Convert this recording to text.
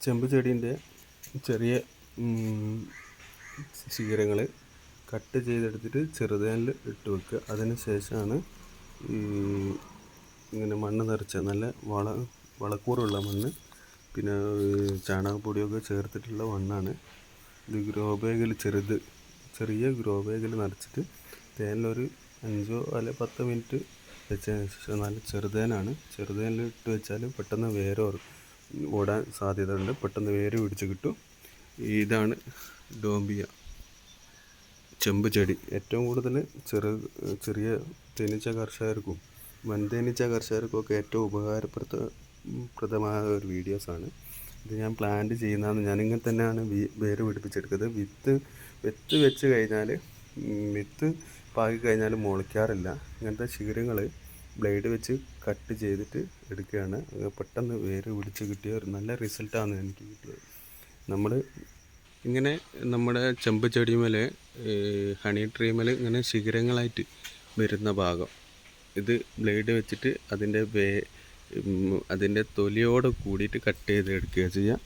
ചെമ്പ് ചെടീന്റെ ചെറിയ ശിഖരങ്ങൾ കട്ട് ചെയ്തെടുത്തിട്ട് ചെറുതേനിൽ ഇട്ട് വെക്കുക. അതിന് ശേഷമാണ് ഈ ഇങ്ങനെ മണ്ണ് നിറച്ച നല്ല വള വളക്കൂറുള്ള മണ്ണ് പിന്നെ ചാണകപ്പൊടിയൊക്കെ ചേർത്തിട്ടുള്ള മണ്ണാണ്. ഇത് ഗ്രോ ബാഗിൽ ചെറുത് ചെറിയ ഗ്രോ ബാഗിൽ നിറച്ചിട്ട് തേനിലൊരു അഞ്ചോ അല്ലെ പത്തോ മിനിറ്റ് വെച്ചതിന് ശേഷം നല്ല ചെറുതേനാണ്. ചെറുതേനിൽ ഇട്ട് വെച്ചാൽ പെട്ടെന്ന് വേര് ഓർ- ഓടാൻ സാധ്യത ഉണ്ട് പെട്ടെന്ന് വേര് പിടിച്ച് കിട്ടും. ഇതാണ് ഡോംബിയ. ചെമ്പ് ചെടി. ഏറ്റവും കൂടുതൽ ചെറു ചെറിയ തേനീച്ച കർഷകർക്കും വൻതേനീച്ച കർഷകർക്കുമൊക്കെ ഏറ്റവും ഉപകാരപ്രദ പ്രദമായ ഒരു വീഡിയോസാണ് ഇത് ഞാൻ പ്ലാന്റ് ചെയ്യുന്നതെന്ന് ഞാനിങ്ങനെ തന്നെയാണ് വേര് പിടിപ്പിച്ചെടുക്കുന്നത്. വിത്ത് വിത്ത് വെച്ച് കഴിഞ്ഞാൽ വിത്ത് പാകി കഴിഞ്ഞാൽ മുളയ്ക്കാറില്ല. ഇങ്ങനത്തെ ശിഖരങ്ങൾ ബ്ലേഡ് വെച്ച് കട്ട് ചെയ്തിട്ട് എടുക്കുകയാണ്. പെട്ടെന്ന് വേര് പിടിച്ച് കിട്ടിയ ഒരു നല്ല റിസൾട്ടാണ് എനിക്ക് കിട്ടിയത്. നമ്മൾ ഇങ്ങനെ നമ്മുടെ ചെമ്പ് ചെടിമേൽ ഹണി ട്രീമേൽ ഇങ്ങനെ ശിഖരങ്ങളായിട്ട് വരുന്ന ഭാഗം. ഇത് ബ്ലേഡ് വെച്ചിട്ട് അതിന്റെ വേ അതിന്റെ തൊലിയോട് കൂടിയിട്ട് കട്ട് ചെയ്ത് എടുക്കുക ചെയ്യുക